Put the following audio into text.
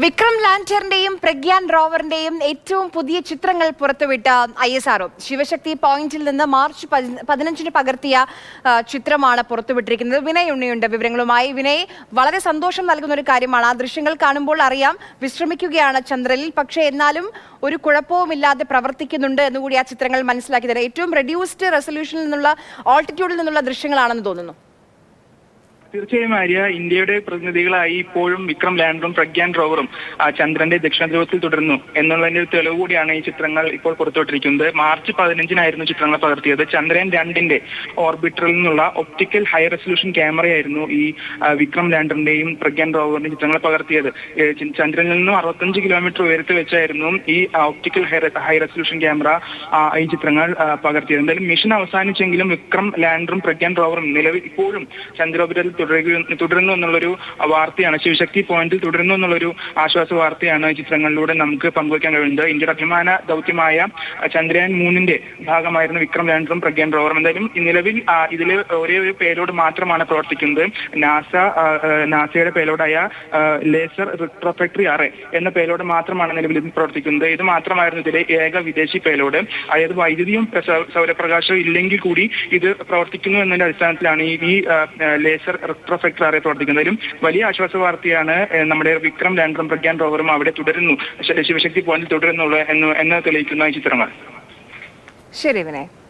വിക്രം ലാൻഡറിന്റെയും പ്രഗ്യാൻ റോവറിന്റെയും ഏറ്റവും പുതിയ ചിത്രങ്ങൾ പുറത്തുവിട്ട ഐ എസ് ആർഒ ശിവശക്തി പോയിന്റിൽ നിന്ന് മാർച്ച് പതി- പതിനഞ്ചിന് പകർത്തിയ ചിത്രമാണ് പുറത്തുവിട്ടിരിക്കുന്നത്. വിനയ് ഉണ്ണിയുണ്ട് വിവരങ്ങളുമായി. വിനയ് വളരെ സന്തോഷം നൽകുന്ന ഒരു കാര്യമാണ്. ആ ദൃശ്യങ്ങൾ കാണുമ്പോൾ അറിയാം വിശ്രമിക്കുകയാണ് ചന്ദ്രനിൽ. പക്ഷേ എന്നാലും ഒരു കുഴപ്പവുമില്ലാതെ പ്രവർത്തിക്കുന്നുണ്ട് എന്നുകൂടി ആ ചിത്രങ്ങൾ മനസ്സിലാക്കി തരാം ഏറ്റവും റെഡ്യൂസ്ഡ് റെസൊല്യൂഷനിൽ നിന്നുള്ള ഓൾട്ടിറ്റ്യൂഡിൽ നിന്നുള്ള ദൃശ്യങ്ങളാണെന്ന് തോന്നുന്നു. തീർച്ചയായും ആര്യ ഇന്ത്യയുടെ പ്രതിനിധികളായി ഇപ്പോഴും വിക്രം ലാൻഡറും പ്രഗ്യാൻ റോവറും ചന്ദ്രന്റെ ദക്ഷിണ ധ്രുവത്തിൽ തുടരുന്നു എന്നുള്ളതിന്റെ ഒരു തെളിവ് കൂടിയാണ് ഈ ചിത്രങ്ങൾ ഇപ്പോൾ പുറത്തുവിട്ടിരിക്കുന്നത്. മാർച്ച് പതിനഞ്ചിനായിരുന്നു ചിത്രങ്ങൾ പകർത്തിയത്. ചന്ദ്രയാൻ രണ്ടിന്റെ ഓർബിറ്ററിൽ നിന്നുള്ള ഒപ്റ്റിക്കൽ ഹൈ റെസൊല്യൂഷൻ ക്യാമറയായിരുന്നു ഈ വിക്രം ലാൻഡറിന്റെയും പ്രഗ്യാൻ റോവറിന്റെയും ചിത്രങ്ങൾ പകർത്തിയത്. ചന്ദ്രനിൽ നിന്നും അറുപത്തഞ്ച് കിലോമീറ്റർ ഉയരത്തിൽ വെച്ചായിരുന്നു ഈ ഒപ്റ്റിക്കൽ ഹൈ റെസൊല്യൂഷൻ ക്യാമറ ഈ ചിത്രങ്ങൾ പകർത്തിയത്. എന്തായാലും മിഷൻ അവസാനിച്ചെങ്കിലും വിക്രം ലാൻഡറും പ്രഗ്യാൻ റോവറും നിലവിൽ ഇപ്പോഴും ചന്ദ്രോപരിതലത്തിൽ തുടരുക തുടരുന്നു എന്നുള്ളൊരു വാർത്തയാണ്. ശിവശക്തി പോയിന്റിൽ തുടരുന്നു എന്നുള്ളൊരു ആശ്വാസ വാർത്തയാണ് ചിത്രങ്ങളിലൂടെ നമുക്ക് പങ്കുവയ്ക്കാൻ കഴിയുന്നത്. ഇന്ത്യയുടെ അഭിമാന ദൗത്യമായ ചന്ദ്രയാൻ മൂന്നിന്റെ ഭാഗമായിരുന്നു വിക്രം ലാൻഡറും പ്രഗ്യാൻ റോവറും. എന്തായാലും നിലവിൽ ഇതിൽ ഒരേ ഒരു പേലോഡ് മാത്രമാണ് പ്രവർത്തിക്കുന്നത്. നാസ നാസയുടെ പേലോഡായ ലേസർ റിട്രോഫക്ടറി ആറ് എന്ന പേലോഡ് മാത്രമാണ് നിലവിൽ ഇത് പ്രവർത്തിക്കുന്നത്. ഇത് മാത്രമായിരുന്നു ഇതിലെ ഏക വിദേശി പേലോഡ് അതായത് വൈദ്യുതിയും സൗരപ്രകാശവും ഇല്ലെങ്കിൽ കൂടി ഇത് പ്രവർത്തിക്കുന്നു എന്നതിന്റെ അടിസ്ഥാനത്തിലാണ് ഈ ലേസർ ആറ് പ്രവർത്തിക്കുന്നതിലും വലിയ ആശ്വാസ വാർത്തയാണ് നമ്മുടെ വിക്രം ലാൻഡറും പ്രഗ്യാൻ റോവറും അവിടെ തുടരുന്നു. ശിവശക്തി പോയിന്റിൽ തുടരുന്നുള്ളൂ എന്ന് തെളിയിക്കുന്ന ചിത്രങ്ങൾ. ശരി വിനയ്.